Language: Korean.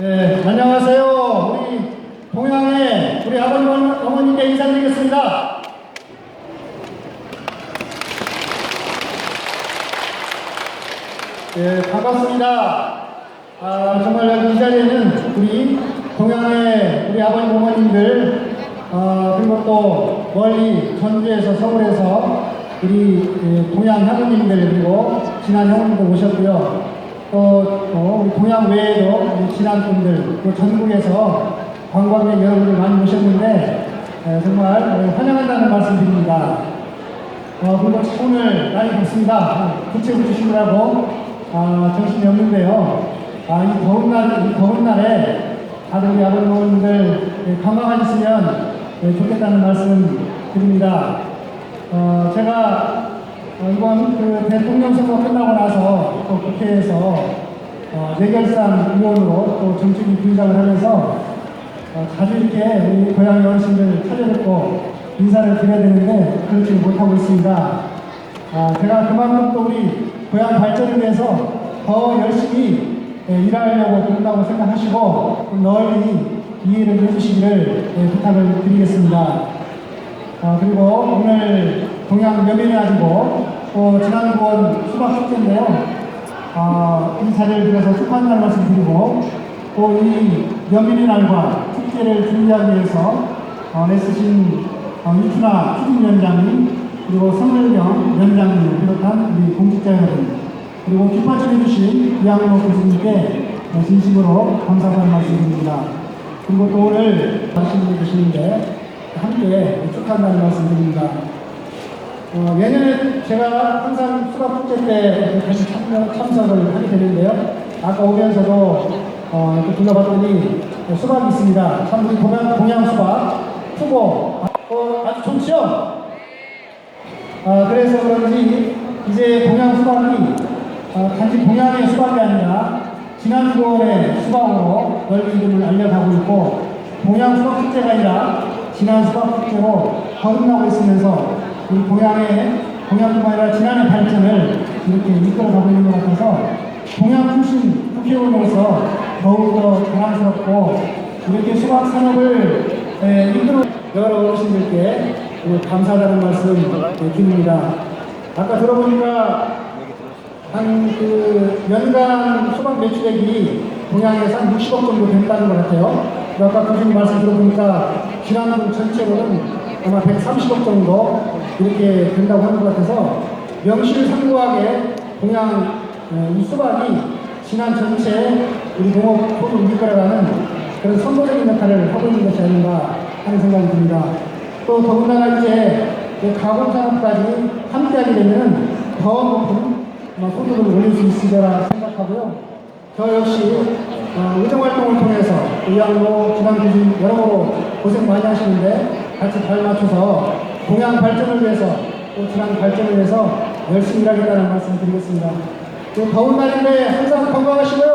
네, 안녕하세요. 우리 동양의 우리 아버님 어머님께 인사드리겠습니다. 네, 반갑습니다. 아, 정말 이 자리에는 우리 동양의 우리 아버님 어머님들 어, 그리고 또 멀리 전주에서 서울에서 우리 예, 동양 형님들 그리고 진한 형님들 오셨고요. 또, 또 동양 외에도 진한 분들 또 전국에서 관광객 여러분들 많이 오셨는데 에, 정말 환영한다는 말씀 드립니다. 어, 그리고 오늘 날이 덥습니다. 부채 붙이시느라고 아, 정신이 없는데요. 아, 이 더운 날, 이 더운 날에 다들 우리 아버님들 예, 건강하셨으면 예, 좋겠다는 말씀 드립니다. 어, 제가 어, 이번 그 대통령 선거 끝나고 나서 또 국회에서 어, 내결산 의원으로 또 정치인 분장을 하면서 어, 자주 이렇게 우리 고향 어르신들 찾아뵙고 인사를 드려야 되는데 그렇지 못하고 있습니다. 아, 제가 그만큼 또 우리 고향 발전을 위해서 더 열심히 예, 일하려고 그런다고 생각하시고 또 널리 이해를 해주시기를 예, 부탁을 드리겠습니다. 아, 그리고 오늘 동양 몇면이 아니고 또 지난 9월 수박 축제인데요. 아, 이 자리를 빌어서 축하한다는 말씀 드리고 또이 연민의 날과 축제를 준비하기 위해서 어, 애쓰신 어, 이춘아 추진위원장님 그리고 성렬경 위원장님을 비롯한 우리 공직자 여러분 그리고 뒷받침해주신 이학로 교수님께 어, 진심으로 감사하다는 말씀 드립니다. 그리고 또 오늘 말씀해 주시는데 함께 축하한다는 말씀 드립니다. 어, 예년에 제가 항상 수박축제 때 다시 참여, 참석을 하게 되는데요. 아까 오면서도 어, 이렇게 둘러봤더니 수박이 있습니다. 참 우리 동양, 동양 수박, 푸고 어, 아주 좋죠? 아, 그래서 그런지 이제 동양 수박이 어, 단지 동양의 수박이 아니라 지난 9월의 수박으로 널리 이름을 알려가고 있고 동양 수박 축제가 아니라 지난 수박 축제로 거듭나고 있으면서 우리 동양의 동양뿐만 아니라 지난의 발전을 이렇게 이끌어가고 있는 것 같아서 동양 출신 국회의원으로서 더욱더 자랑스럽고 이렇게 수박 산업을 에, 이끌어 여러 어르신들께 그 감사하다는 말씀 예, 드립니다. 아까 들어보니까 한그 연간 수박 매출액이 동양에서 한 60억 정도 된다는 것 같아요. 아까 교수님 말씀 들어보니까 지난주 전체로는 아마 130억 정도 이렇게 된다고 하는 것 같아서 명실상부하게 동양 어, 이 수박이 지난 전체 우리 농업 소득을 이끌어가는 그런 선도적인 역할을 하고 있는 것이 아닌가 하는 생각이 듭니다. 또 더군다나 이제 그 가공 산업까지 함께하게 되면 더 높은 아마 소득을 올릴 수 있을 거라 생각하고요. 저 역시 어, 의정 활동을 통해서 의학로 지난 교수님 여러모로 고생 많이 하시는데 같이 잘 맞춰서 동양 발전을 위해서 또 지난 발전을 위해서 열심히 일하겠다는 말씀 드리겠습니다. 그 더운 날인데 항상 건강하시고요.